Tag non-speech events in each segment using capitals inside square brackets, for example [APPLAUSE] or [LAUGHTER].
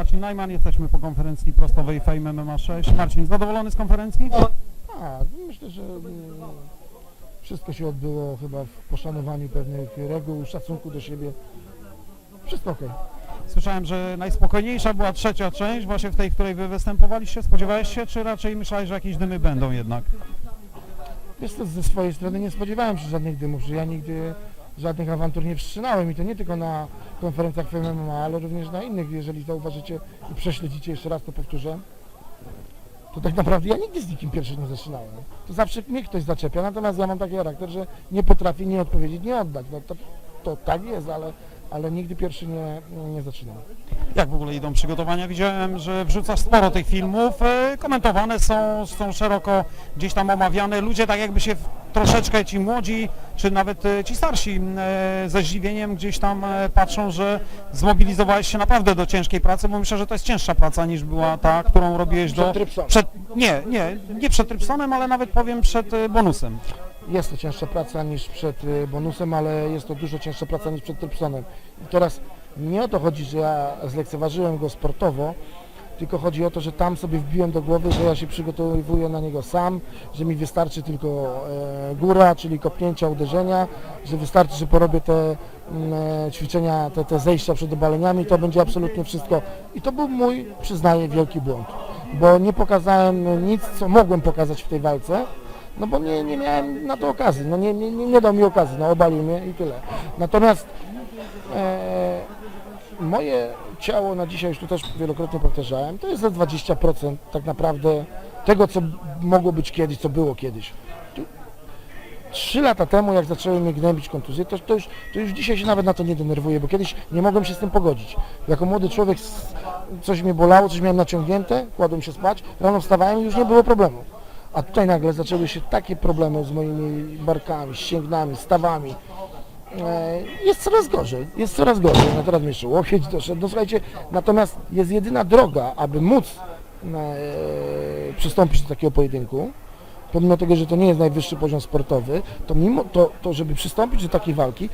Marcin Najman, jesteśmy po konferencji prostowej Fame MMA 6. Marcin, zadowolony z konferencji? Tak, myślę, że mm, wszystko się odbyło chyba w poszanowaniu pewnych reguł, szacunku do siebie. Wszystko okej. Słyszałem, że najspokojniejsza była trzecia część, właśnie w tej, w której wy występowaliście. Spodziewałeś się, czy raczej myślałeś, że jakieś dymy będą jednak? Wiesz co, ze swojej strony nie spodziewałem się żadnych dymów, że ja nigdy żadnych awantur nie wszczynałem i to nie tylko na konferencjach w MMA, ale również na innych, jeżeli zauważycie i prześledzicie, jeszcze raz to powtórzę, to tak naprawdę ja nigdy z nikim pierwszy nie zaczynałem. To zawsze mnie ktoś zaczepia, natomiast ja mam taki charakter, że nie potrafię nie odpowiedzieć, nie oddać. No to, to tak jest, ale, ale nigdy pierwszy nie, nie zaczynam. Jak w ogóle idą przygotowania? Widziałem, że wrzucasz sporo tych filmów. e, Komentowane są, są szeroko gdzieś tam omawiane. Ludzie tak jakby się troszeczkę ci młodzi, czy nawet e, ci starsi e, ze zdziwieniem gdzieś tam patrzą, że zmobilizowałeś się naprawdę do ciężkiej pracy, bo myślę, że to jest cięższa praca niż była ta, którą robiłeś do... Przed Trypsonem. Przed, nie, nie, nie przed Trypsonem, ale nawet powiem przed bonusem. Jest to cięższa praca niż przed y, bonusem, ale jest to dużo cięższa praca niż przed Trypsonem. I teraz nie o to chodzi, że ja zlekceważyłem go sportowo, tylko chodzi o to, że tam sobie wbiłem do głowy, że ja się przygotowuję na niego sam, że mi wystarczy tylko e, góra, czyli kopnięcia, uderzenia, że wystarczy, że porobię te mm, e, ćwiczenia, te, te zejścia przed obaleniami, to będzie absolutnie wszystko. I to był mój, przyznaję, wielki błąd, bo nie pokazałem nic, co mogłem pokazać w tej walce, no bo nie, nie miałem na to okazji, no nie, nie, nie, dał mi okazji, no obalił mnie i tyle. Natomiast e, moje ciało na dzisiaj, już tu też wielokrotnie powtarzałem, to jest ze 20% tak naprawdę tego, co mogło być kiedyś, co było kiedyś. Trzy lata temu, jak zaczęły mnie gnębić kontuzje, to, to, już, to już dzisiaj się nawet na to nie denerwuję, bo kiedyś nie mogłem się z tym pogodzić. Jako młody człowiek coś mnie bolało, coś miałem naciągnięte, kładłem się spać, rano wstawałem i już nie było problemu. A tutaj nagle zaczęły się takie problemy z moimi barkami, ścięgnami, stawami. E, Jest coraz gorzej, jest coraz gorzej. No teraz jeszcze łokieć doszedł. No słuchajcie, natomiast jest jedyna droga, aby móc e, przystąpić do takiego pojedynku, pomimo tego, że to nie jest najwyższy poziom sportowy, to mimo to, to żeby przystąpić do takiej walki,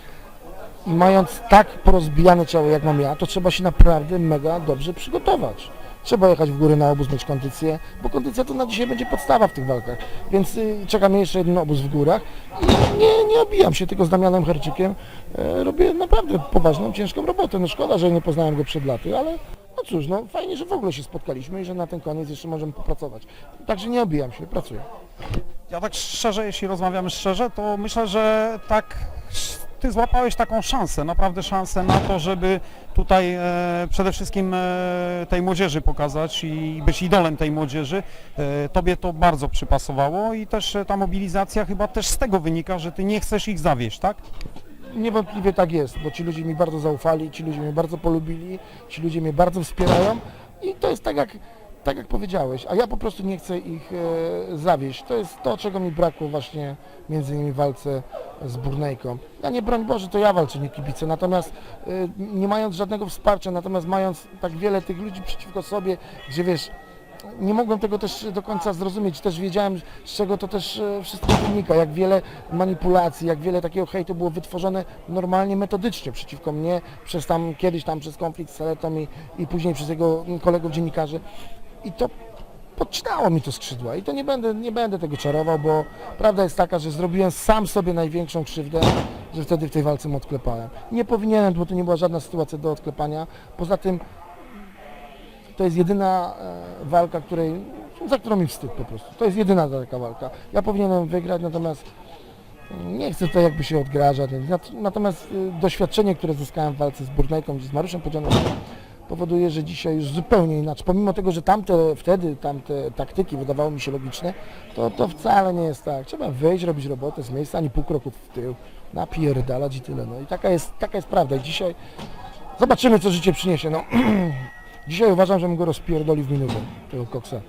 mając tak porozbijane ciało jak mam ja, to trzeba się naprawdę mega dobrze przygotować. Trzeba jechać w góry na obóz, mieć kondycję, bo kondycja to na dzisiaj będzie podstawa w tych walkach. Więc y, czeka mnie jeszcze jeden obóz w górach i nie, nie obijam się, tylko z Damianem Herczykiem e, robię naprawdę poważną, ciężką robotę. No szkoda, że nie poznałem go przed laty, ale no cóż, no fajnie, że w ogóle się spotkaliśmy i że na ten koniec jeszcze możemy popracować. Także nie obijam się, pracuję. Ja tak szczerze, jeśli rozmawiamy szczerze, to myślę, że tak ty złapałeś taką szansę, naprawdę szansę na to, żeby tutaj e, przede wszystkim e, tej młodzieży pokazać i być idolem tej młodzieży. E, tobie to bardzo przypasowało i też e, ta mobilizacja chyba też z tego wynika, że ty nie chcesz ich zawieść, tak? Niewątpliwie tak jest, bo ci ludzie mi bardzo zaufali, ci ludzie mnie bardzo polubili, ci ludzie mnie bardzo wspierają i to jest tak jak, tak jak powiedziałeś, a ja po prostu nie chcę ich e, zawieść. To jest to, czego mi brakło właśnie między innymi w walce z Burnejką. Ja nie broń Boże, to ja walczę, nie kibice, natomiast e, nie mając żadnego wsparcia, natomiast mając tak wiele tych ludzi przeciwko sobie, gdzie wiesz, nie mogłem tego też do końca zrozumieć, też wiedziałem z czego to też e, wszystko wynika, jak wiele manipulacji, jak wiele takiego hejtu było wytworzone normalnie, metodycznie przeciwko mnie, przez tam kiedyś tam przez konflikt z Seletą i, i później przez jego kolegów dziennikarzy i to podcinało mi to skrzydła i to nie będę, nie będę tego czarował, bo prawda jest taka, że zrobiłem sam sobie największą krzywdę, że wtedy w tej walce mu odklepałem. Nie powinienem, bo to nie była żadna sytuacja do odklepania, poza tym to jest jedyna e, walka, której, za którą mi wstyd po prostu. To jest jedyna taka walka. Ja powinienem wygrać, natomiast mm, nie chcę tutaj jakby się odgrażać. Nat- Natomiast y, doświadczenie, które zyskałem w walce z Burnejką, z Mariuszem Podzianem, powoduje, że dzisiaj już zupełnie inaczej. Pomimo tego, że tamte, wtedy tamte taktyki wydawały mi się logiczne, to, to wcale nie jest tak. Trzeba wyjść, robić robotę z miejsca, ani pół kroku w tył, napierdalać i tyle. No i taka jest, taka jest prawda. I dzisiaj zobaczymy, co życie przyniesie. No, [CLEARS THROAT] dzisiaj uważam, że bym go rozpierdolił w minutę, tego koksa.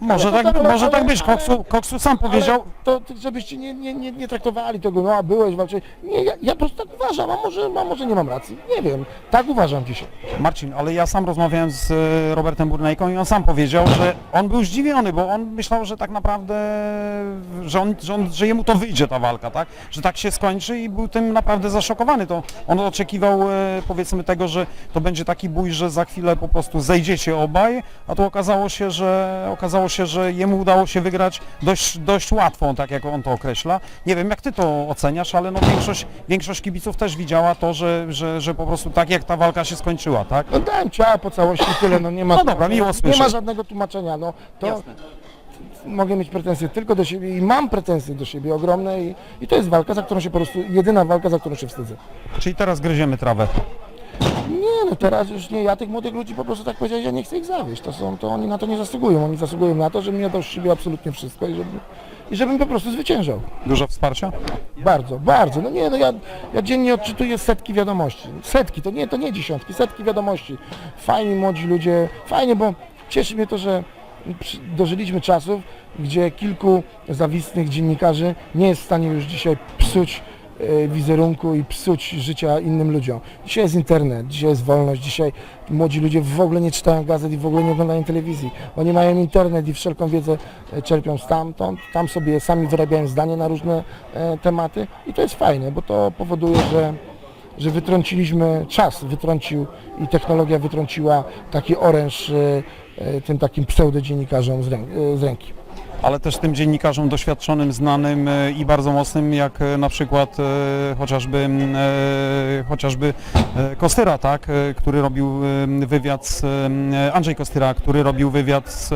Może Ale to tak, tak, może ale- tak być. Koksu, Koksu sam powiedział, Ale to żebyście nie, nie, nie, nie traktowali tego, no a byłeś, walczyłeś. Nie, ja, ja po prostu tak uważam, a może, a może nie mam racji. Nie wiem, tak uważam dzisiaj. Marcin, ale ja sam rozmawiałem z e, Robertem Burnejką i on sam powiedział, że on był zdziwiony, bo on myślał, że tak naprawdę, że, on, że, on, że jemu to wyjdzie ta walka, tak? Że tak się skończy i był tym naprawdę zaszokowany. To on oczekiwał e, powiedzmy tego, że to będzie taki bój, że za chwilę po prostu zejdziecie obaj, a tu okazało się, że okazało się, że jemu udało się wygrać dość, dość łatwo, tak jak on to określa. Nie wiem, jak ty to oceniasz, ale no większość, większość kibiców też widziała to, że, że, że po prostu tak jak ta walka się skończyła, tak? No dałem ciała po całości tyle, no nie ma, No dobra, miło nie słyszeć. ma żadnego tłumaczenia, no to mogę mieć pretensje tylko do siebie i mam pretensje do siebie ogromne i, i to jest walka, za którą się po prostu, jedyna walka, za którą się wstydzę. Czyli teraz gryziemy trawę. Nie, no teraz już nie, ja tych młodych ludzi po prostu tak powiedziałem, ja nie chcę ich zawieść, to są, to oni na to nie zasługują, oni zasługują na to, żebym ja dał z siebie absolutnie wszystko i żebym, i żebym po prostu zwyciężał. Dużo wsparcia? Bardzo, bardzo. No nie, no ja, ja dziennie odczytuję setki wiadomości. Setki, to nie, to nie dziesiątki, setki wiadomości. Fajni młodzi ludzie, fajnie, bo cieszy mnie to, że dożyliśmy czasów, gdzie kilku zawistnych dziennikarzy nie jest w stanie już dzisiaj psuć wizerunku i psuć życia innym ludziom. Dzisiaj jest internet, dzisiaj jest wolność, dzisiaj młodzi ludzie w ogóle nie czytają gazet i w ogóle nie oglądają telewizji. Oni mają internet i wszelką wiedzę e, czerpią stamtąd, tam sobie sami wyrabiają zdanie na różne e, tematy i to jest fajne, bo to powoduje, że że wytrąciliśmy, czas wytrącił i technologia wytrąciła taki oręż e, e, tym takim pseudodziennikarzom e, z ręki. Ale też tym dziennikarzom doświadczonym, znanym e, i bardzo mocnym, jak e, na przykład e, chociażby, chociażby Kostyra, tak, który robił wywiad z, Andrzej Kostyra, który robił wywiad z,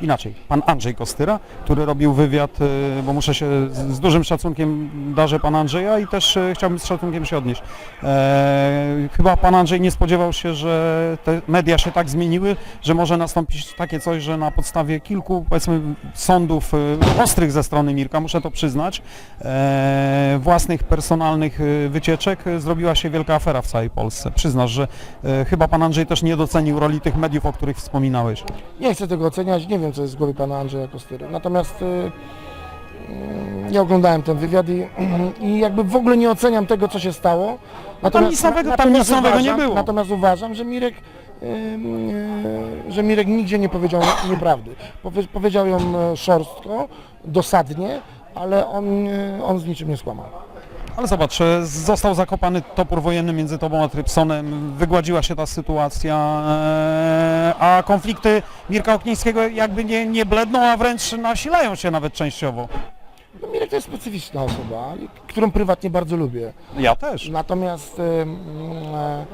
inaczej, pan Andrzej Kostyra, który robił wywiad, bo muszę się z, dużym szacunkiem darzę pana Andrzeja i też chciałbym z szacunkiem się odnieść. Chyba pan Andrzej nie spodziewał się, że te media się tak zmieniły, że może nastąpić takie coś, że na podstawie kilku, powiedzmy, sądów e, ostrych ze strony Mirka, muszę to przyznać, e, własnych personalnych e, wycieczek e, zrobiła się wielka afera w całej Polsce. Przyznasz, że chyba pan Andrzej też nie docenił roli tych mediów, o których wspominałeś. Nie chcę tego oceniać, nie wiem co jest w głowie pana Andrzeja Kostyry. Natomiast y, y, ja oglądałem ten wywiad i, [CLEARS THROAT] i jakby w ogóle nie oceniam tego, co się stało. Natomiast, nic nowego- tam nic nowego nie uważam- było. Natomiast uważam, że Mirek, y, y, że Mirek nigdzie nie powiedział nieprawdy. Powie, powiedział ją e, szorstko, dosadnie, ale on, y, on z niczym nie skłamał. Ale zobacz, e, został zakopany topór wojenny między tobą a Trypsonem, wygładziła się ta sytuacja, e, a konflikty Mirka Oknińskiego jakby nie, nie bledną, a wręcz nasilają się nawet częściowo. No, Mirek to jest specyficzna osoba, którą prywatnie bardzo lubię. Ja też. Natomiast e, e,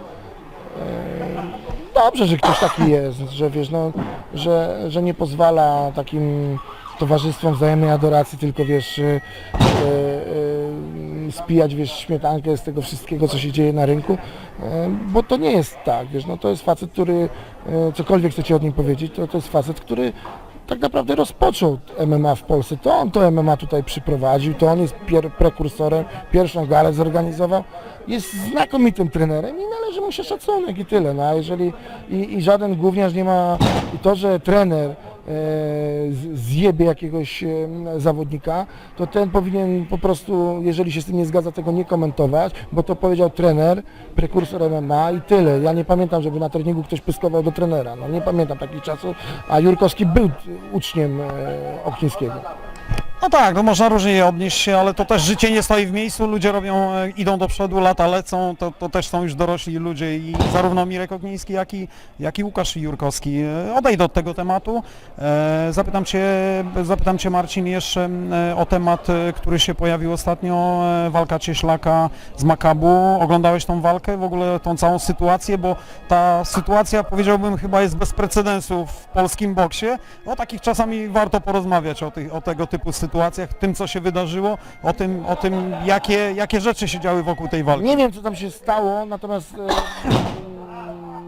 e, dobrze, że ktoś taki jest, że wiesz, no, że, że nie pozwala takim towarzystwom wzajemnej adoracji, tylko wiesz, e, e, spijać wiesz, śmietankę z tego wszystkiego, co się dzieje na rynku, e, bo to nie jest tak, wiesz, no to jest facet, który, e, cokolwiek chcecie od nim powiedzieć, to, to jest facet, który tak naprawdę rozpoczął MMA w Polsce. To on to MMA tutaj przyprowadził, to on jest pier- prekursorem, pierwszą galę zorganizował. Jest znakomitym trenerem i należy mu się szacunek i tyle. No, a jeżeli i, i żaden gówniarz nie ma, i to, że trener zjebie jakiegoś e, zawodnika, to ten powinien po prostu, jeżeli się z tym nie zgadza, tego nie komentować, bo to powiedział trener, prekursor MMA i tyle. Ja nie pamiętam, żeby na treningu ktoś pyskował do trenera. No nie pamiętam takich czasów, a Jurkowski był uczniem e, Oknińskiego. No tak, no można różnie je odnieść się, ale to też życie nie stoi w miejscu, ludzie robią, e, idą do przodu, lata lecą, to, to też są już dorośli ludzie i zarówno Mirek Ogniński, jak i, jak i Łukasz Jurkowski. E, Odejdę od tego tematu. E, Zapytam Cię, zapytam Cię Marcin jeszcze o temat, który się pojawił ostatnio, walka Cieślaka z Makabu. Oglądałeś tą walkę, w ogóle tą całą sytuację, bo ta sytuacja powiedziałbym chyba jest bez precedensu w polskim boksie. O takich czasami warto porozmawiać o, tych, o tego typu sytuacjach, tym co się wydarzyło, o tym, o tym jakie, jakie rzeczy się działy wokół tej walki. Nie wiem, co tam się stało, natomiast e,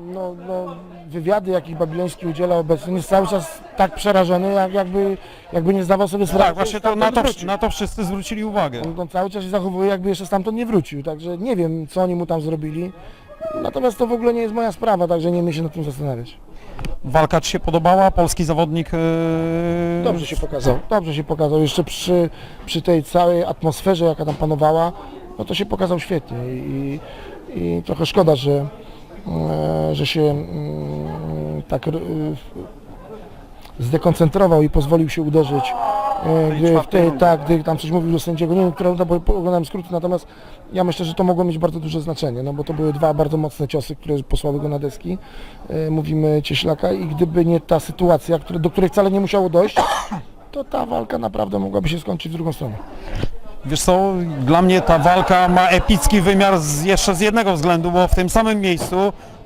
no, no, wywiady, jakich Babiloński udziela obecnie, jest cały czas tak przerażony, jak, jakby, jakby nie zdawał sobie sprawy. Tak, właśnie to, na, to, wrócił. na to wszyscy zwrócili uwagę. On, on cały czas się zachowuje, jakby jeszcze stamtąd nie wrócił, także nie wiem, co oni mu tam zrobili. Natomiast to w ogóle nie jest moja sprawa, także nie mnie się nad tym zastanawiać. Walka Ci się podobała? Polski zawodnik... e, Dobrze się pokazał, dobrze się pokazał. Jeszcze przy, przy tej całej atmosferze, jaka tam panowała, no to się pokazał świetnie i, i trochę szkoda, że, e, że się mm, tak e, zdekoncentrował i pozwolił się uderzyć. E, Gdy w tej, rundzie. tak, gdy tam coś mówił do sędziego, nie wiem, która runda, bo oglądałem skróty, natomiast ja myślę, że to mogło mieć bardzo duże znaczenie, no bo to były dwa bardzo mocne ciosy, które posłały go na deski, e, mówimy Cieślaka i gdyby nie ta sytuacja, które, do której wcale nie musiało dojść, [COUGHS] to ta walka naprawdę mogłaby się skończyć w drugą stronę. Wiesz co, dla mnie ta walka ma epicki wymiar z, jeszcze z jednego względu, bo w tym samym miejscu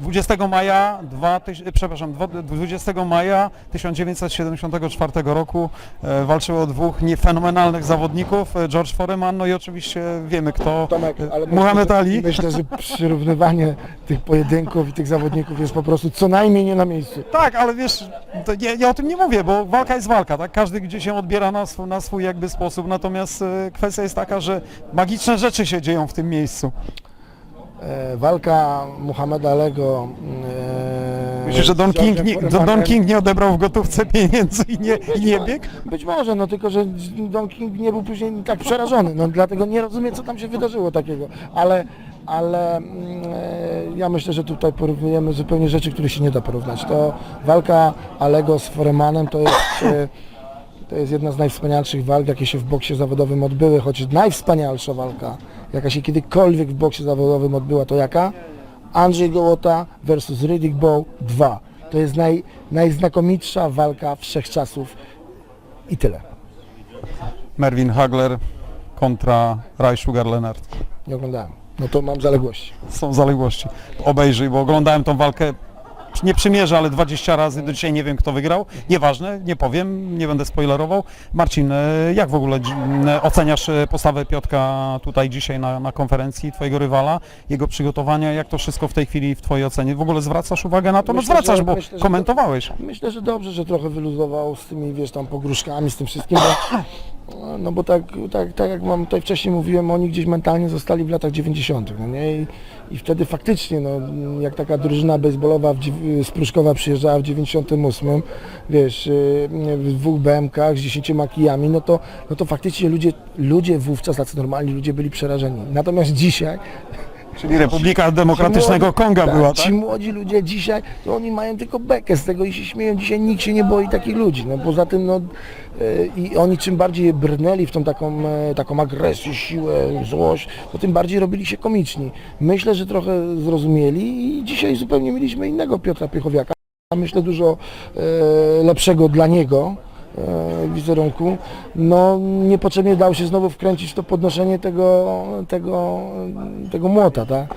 20 maja, 2000, przepraszam, dwa- 20 maja 1974 roku e, walczyło dwóch niefenomenalnych zawodników, e, George Foreman, no i oczywiście wiemy kto, Tomek, Muhammad Ali. Myślę, że przyrównywanie tych pojedynków i tych zawodników jest po prostu co najmniej nie na miejscu. Tak, ale wiesz, nie, ja o tym nie mówię, bo walka jest walka, tak? Każdy gdzie się odbiera na swój, na swój jakby sposób, natomiast e, kwestia jest taka, że magiczne rzeczy się dzieją w tym miejscu. E, walka Muhammeda Alego. E, Myślisz, że Don King, nie, Don King nie odebrał w gotówce pieniędzy i nie, i nie biegł? Być może, no tylko, że Don King nie był później tak przerażony, no dlatego nie rozumiem, co tam się wydarzyło takiego, ale, ale mm, e, ja myślę, że tutaj porównujemy zupełnie rzeczy, które się nie da porównać. To walka Alego z Foremanem to jest, to jest jedna z najwspanialszych walk, jakie się w boksie zawodowym odbyły, choć najwspanialsza walka, jaka się kiedykolwiek w boksie zawodowym odbyła, to jaka? Andrzej Gołota versus Riddick Bowe 2. To jest naj, najznakomitsza walka wszechczasów i tyle. Mervin Hagler kontra Ray Sugar Leonard. Nie oglądałem. No to mam zaległości. Są zaległości. Obejrzyj, bo oglądałem tą walkę nie przymierzę, ale 20 razy do dzisiaj nie wiem kto wygrał. Nieważne, nie powiem, nie będę spoilerował. Marcin, e, jak w ogóle e, oceniasz e, postawę Piotka tutaj dzisiaj na, na konferencji, twojego rywala, jego przygotowania, jak to wszystko w tej chwili w twojej ocenie? W ogóle zwracasz uwagę na to? No Myślę, zwracasz, że- bo myślę, że to- komentowałeś. Myślę, że dobrze, że trochę wyluzował z tymi, wiesz, tam pogróżkami, z tym wszystkim, bo, no bo tak, tak, tak jak mam tutaj wcześniej mówiłem, oni gdzieś mentalnie zostali w latach 90., no nie? I, i wtedy faktycznie, no, jak taka drużyna baseballowa z Pruszkowa przyjeżdżała w 98, wiesz, yy, w dwóch BMKach z 10 kijami, no to, no to faktycznie ludzie, ludzie wówczas, tacy normalni ludzie byli przerażeni. Natomiast dzisiaj Czyli Republika Demokratycznego młodzi- Konga była, tak? Ci młodzi ludzie dzisiaj, to oni mają tylko bekę z tego i się śmieją. Dzisiaj nikt się nie boi takich ludzi. No poza tym, no e, i oni czym bardziej brnęli w tą taką, e, taką agresję, siłę, złość, to tym bardziej robili się komiczni. Myślę, że trochę zrozumieli i dzisiaj zupełnie mieliśmy innego Piotra Piechowiaka. Myślę dużo e, lepszego dla niego wizerunku. No niepotrzebnie dał się znowu wkręcić w to podnoszenie tego, tego, tego młota, tak?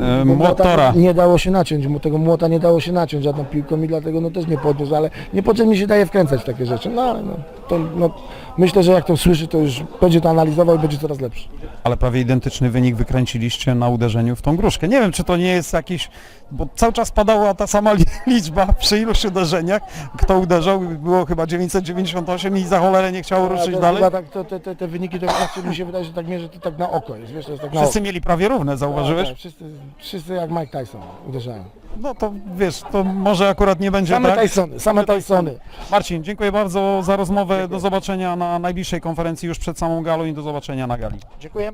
E, Bo Młotora. Nie dało się naciąć, mu tego młota nie dało się naciąć żadną piłką i dlatego no też nie podniósł, ale niepotrzebnie się daje wkręcać w takie rzeczy. No ale no, to, no, myślę, że jak to słyszy, to już będzie to analizował i będzie coraz lepszy. Ale prawie identyczny wynik wykręciliście na uderzeniu w tą gruszkę. Nie wiem, czy to nie jest jakiś, bo cały czas padała ta sama li- [LAUGHS] liczba przy iluś uderzeniach. Kto uderzał, było chyba 998 i za cholerę nie chciało ruszyć to dalej. Chyba tak, to, te, te, te wyniki to znaczy, mi się wydaje, że tak mierzy to tak na oko jest, wiesz, to jest tak na Wszyscy oko. mieli prawie równe, zauważyłeś? Tak, wszyscy, wszyscy jak Mike Tyson uderzają. No to wiesz, to może akurat nie będzie Same tak. Tysony, same Tysony. Marcin, dziękuję bardzo za rozmowę. Do zobaczenia na najbliższej konferencji już przed samą galą i do zobaczenia na gali. Dziękuję.